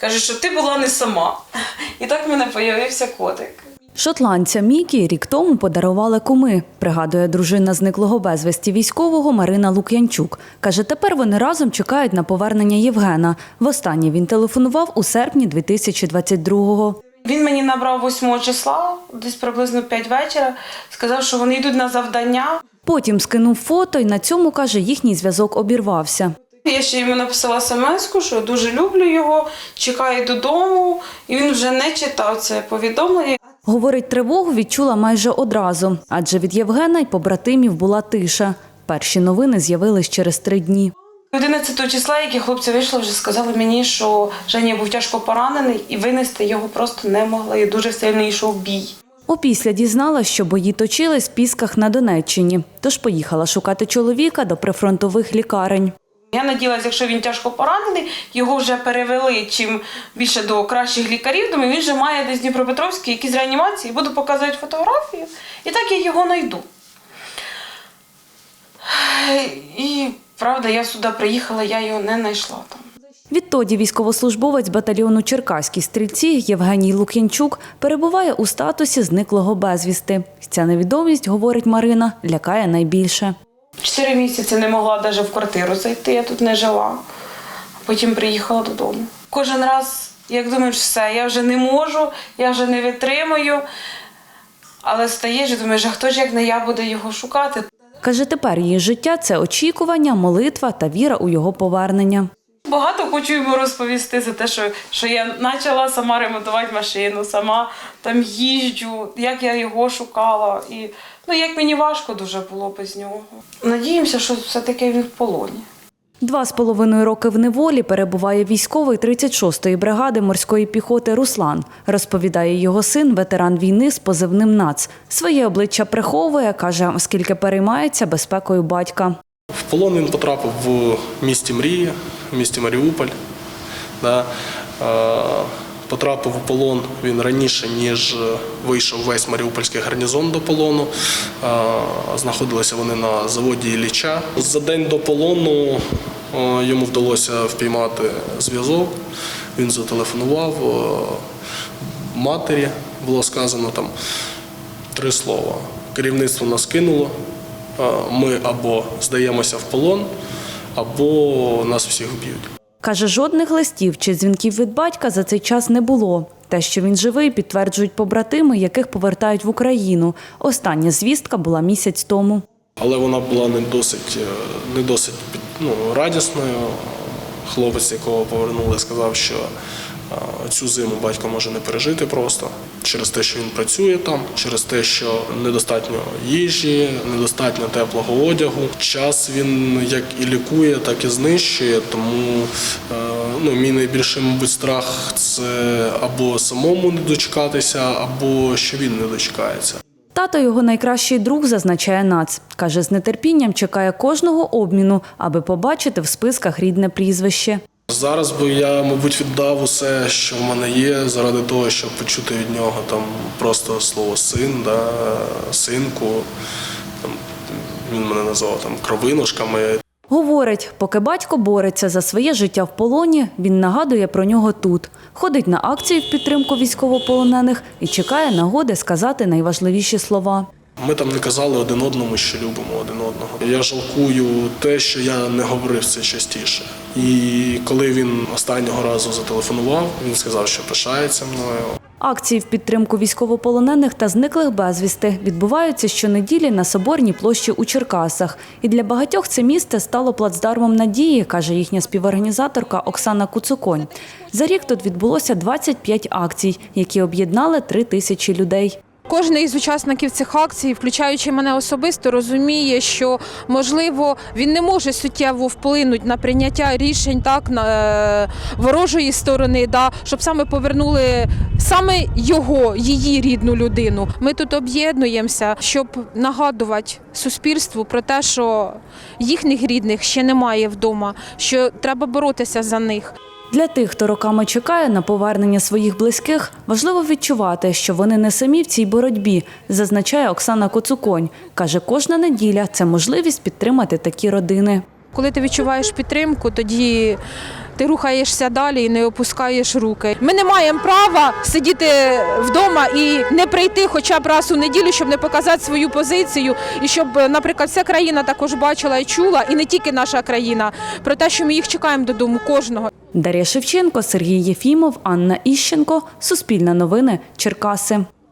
Каже, що ти була не сама. І так в мене з'явився котик. Шотландця Мікі рік тому подарували куми, пригадує дружина зниклого безвісті військового Марина Лук'янчук. Каже, тепер вони разом чекають на повернення Євгена. Востаннє він телефонував у серпні 2022-го. Він мені набрав 8 числа, десь приблизно 5 вечора, сказав, що вони йдуть на завдання. Потім скинув фото і на цьому, каже, їхній зв'язок обірвався. Я ще йому написала смс, що дуже люблю його, чекаю додому, і він вже не читав це повідомлення. Говорить, тривогу відчула майже одразу, адже від Євгена й побратимів була тиша. Перші новини з'явились через три дні. 11 числа, які хлопці вийшли, вже сказали мені, що Женя був тяжко поранений і винести його просто не могли. І дуже сильно йшов бій. Опісля дізналась, що бої точились в Пісках на Донеччині, тож поїхала шукати чоловіка до прифронтових лікарень. Я надіялася, якщо він тяжко поранений, його вже перевели чим більше до кращих лікарів. Думаю, він вже має десь в Дніпропетровській якісь реанімації, буду показувати фотографію, і так я його знайду. І правда, я сюди приїхала, я його не знайшла там. Відтоді військовослужбовець батальйону Черкаські стрільці Євгеній Лук'янчук перебуває у статусі зниклого безвісти. Ця невідомість, говорить Марина, лякає найбільше. Чотири місяці не могла навіть в квартиру зайти, я тут не жила. Потім приїхала додому. Кожен раз, як думаєш, все, я вже не можу, я вже не витримую. Але стаєш і думаєш, а хто ж як не я буде його шукати? Каже, тепер її життя це очікування, молитва та віра у його повернення. Багато хочу йому розповісти за те, що, що я почала сама ремонтувати машину, сама там їжджу, як я його шукала. І ну, як мені важко дуже було без нього. Надіємося, що все-таки він в полоні. Два з половиною роки в неволі перебуває військовий 36-ї бригади морської піхоти Руслан. Розповідає його син, ветеран війни з позивним НАЦ. Своє обличчя приховує, каже, оскільки переймається безпекою батька. Полон він потрапив в місті Мрії, в місті Маріуполь. Да. Е, Потрапив у полон він раніше, ніж вийшов весь Маріупольський гарнізон до полону. Е, Знаходилися вони на заводі Ілліча. За день до полону е, йому вдалося впіймати зв'язок. Він зателефонував матері, було сказано там три слова. Керівництво нас кинуло. Е, Ми або здаємося в полон, або нас всіх вб'ють. Каже, жодних листів чи дзвінків від батька за цей час не було. Те, що він живий, підтверджують побратими, яких повертають в Україну. Остання звістка була місяць тому. Але вона була не досить, е, не досить ну, радісною. Хлопець, якого повернули, сказав, що цю зиму батько може не пережити просто через те, що він працює там, через те, що недостатньо їжі, недостатньо теплого одягу. Час він як і лікує, так і знищує. Тому е, ну, мій найбільший, мабуть, страх це або самому не дочекатися, або що він не дочекається. Тато його найкращий друг зазначає НАЦ. Каже, з нетерпінням чекає кожного обміну, аби побачити в списках рідне прізвище. Зараз би я, мабуть, віддав усе, що в мене є, заради того, щоб почути від нього там просто слово син, да, синку. Там, він мене назвав там кровинушками. Говорить, поки батько бореться за своє життя в полоні, він нагадує про нього тут. Ходить на акції в підтримку військовополонених і чекає нагоди сказати найважливіші слова. Ми там не казали один одному, що любимо один одного. Я жалкую те, що я не говорив це частіше. І коли він останнього разу зателефонував, він сказав, що пишається мною. Акції в підтримку військовополонених та зниклих безвісти відбуваються щонеділі на Соборній площі у Черкасах. І для багатьох це місце стало плацдармом надії, каже їхня співорганізаторка Оксана Куцуконь. За рік тут відбулося 25 акцій, які об'єднали три тисячі людей. Кожен із учасників цих акцій, включаючи мене особисто, розуміє, що можливо він не може суттєво вплинути на прийняття рішень так на е, ворожої сторони, да, щоб саме повернули саме його, її рідну людину. Ми тут об'єднуємося, щоб нагадувати суспільству про те, що їхніх рідних ще немає вдома, що треба боротися за них. Для тих, хто роками чекає на повернення своїх близьких, важливо відчувати, що вони не самі в цій боротьбі, зазначає Оксана Коцуконь. Каже, кожна неділя це можливість підтримати такі родини. Коли ти відчуваєш підтримку, тоді ти рухаєшся далі і не опускаєш руки. Ми не маємо права сидіти вдома і не прийти хоча б раз у неділю, щоб не показати свою позицію, і щоб, наприклад, вся країна також бачила і чула, і не тільки наша країна, про те, що ми їх чекаємо додому кожного. Дар'я Шевченко, Сергій Єфімов, Анна Іщенко. Суспільне новини. Черкаси.